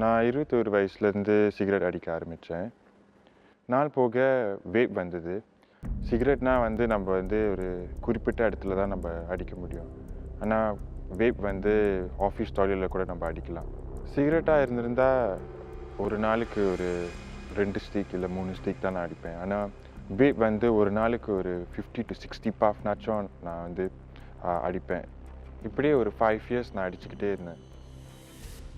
நான் இருபத்தொரு வயசுலேருந்து சிகரெட் அடிக்க ஆரம்பித்தேன் நாள் போக வேப் வந்தது. சிகரெட்னா வந்து நம்ம வந்து ஒரு குறிப்பிட்ட இடத்துல தான் நம்ம அடிக்க முடியும். ஆனால் வேப் வந்து ஆஃபீஸ் டாய்லெட்டில் கூட நம்ம அடிக்கலாம். சிகரெட்டாக இருந்திருந்தால் ஒரு நாளுக்கு ஒரு ரெண்டு ஸ்டீக் இல்லை மூணு ஸ்டீக் தான் நான் அடிப்பேன். ஆனால் வேப் வந்து ஒரு நாளுக்கு ஒரு ஃபிஃப்டி டு சிக்ஸ்டி பாஃப்னாச்சும் நான் வந்து அடிப்பேன். இப்படியே ஒரு ஃபைவ் இயர்ஸ் நான் அடிச்சுக்கிட்டே இருந்தேன்.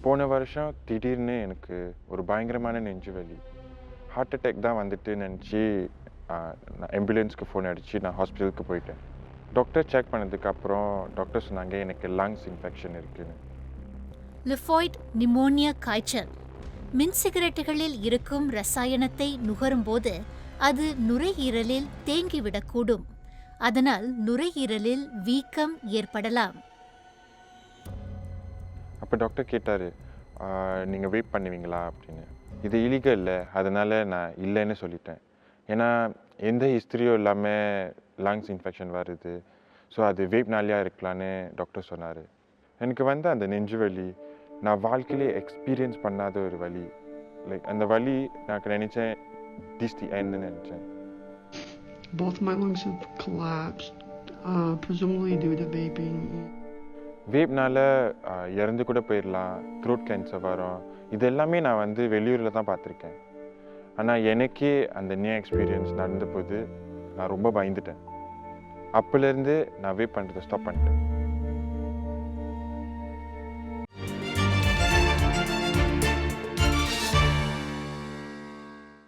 போன வருஷம் திடீர்னு எனக்கு ஒரு பயங்கரமான நெஞ்சு வலி. ஹார்ட் அட்டாக் தான் வந்துட்டு நினச்சி நான் ஆம்புலன்ஸ்க்கு ஃபோன் அடித்து நான் ஹாஸ்பிட்டலுக்கு போயிட்டேன். டாக்டர் செக் பண்ணதுக்கு அப்புறம் டாக்டர் சொன்னாங்க எனக்கு லங்ஸ் இன்ஃபெக்ஷன் இருக்குன்னு. லிஃபாய்ட் நிமோனியா காய்ச்சல். மின் சிகரெட்டுகளில் இருக்கும் ரசாயனத்தை நுகரும்போது அது நுரையீரலில் தேங்கிவிடக்கூடும். அதனால் நுரையீரலில் வீக்கம் ஏற்படலாம். அப்போ டாக்டர் கேட்டார் நீங்கள் வெயிட் பண்ணுவீங்களா? அப்படின்னு. இது இலீகல் இல்லை அதனால் நான் இல்லைன்னு சொல்லிட்டேன். ஏன்னா எந்த ஹிஸ்ட்ரியும் இல்லாமல் லங்ஸ் இன்ஃபெக்ஷன் வருது. ஸோ அது வேப்னாலியா இருக்கலான்னு டாக்டர் சொன்னார். எனக்கு வந்து அந்த நெஞ்சு வலி நான் வாழ்க்கையிலே எக்ஸ்பீரியன்ஸ் பண்ணாத ஒரு வலி. லைக் அந்த வலி நான் நினச்சேன் திஸ் தி எண்ட்னு நினச்சேன். Both my lungs have collapsed, uh, presumably due to vaping. வேப்னால் இறந்து கூட போயிடலாம் த்ரோட் கேன்சர் வரும். இது எல்லாமே நான் வந்து வெளியூரில் தான் பார்த்துருக்கேன். ஆனால் எனக்கே அந்த நியூ எக்ஸ்பீரியன்ஸ் நடந்த போது நான் ரொம்ப பயந்துட்டேன். அப்போலேருந்து நான் வேப் பண்ணுறதை ஸ்டாப் பண்ணிட்டேன்.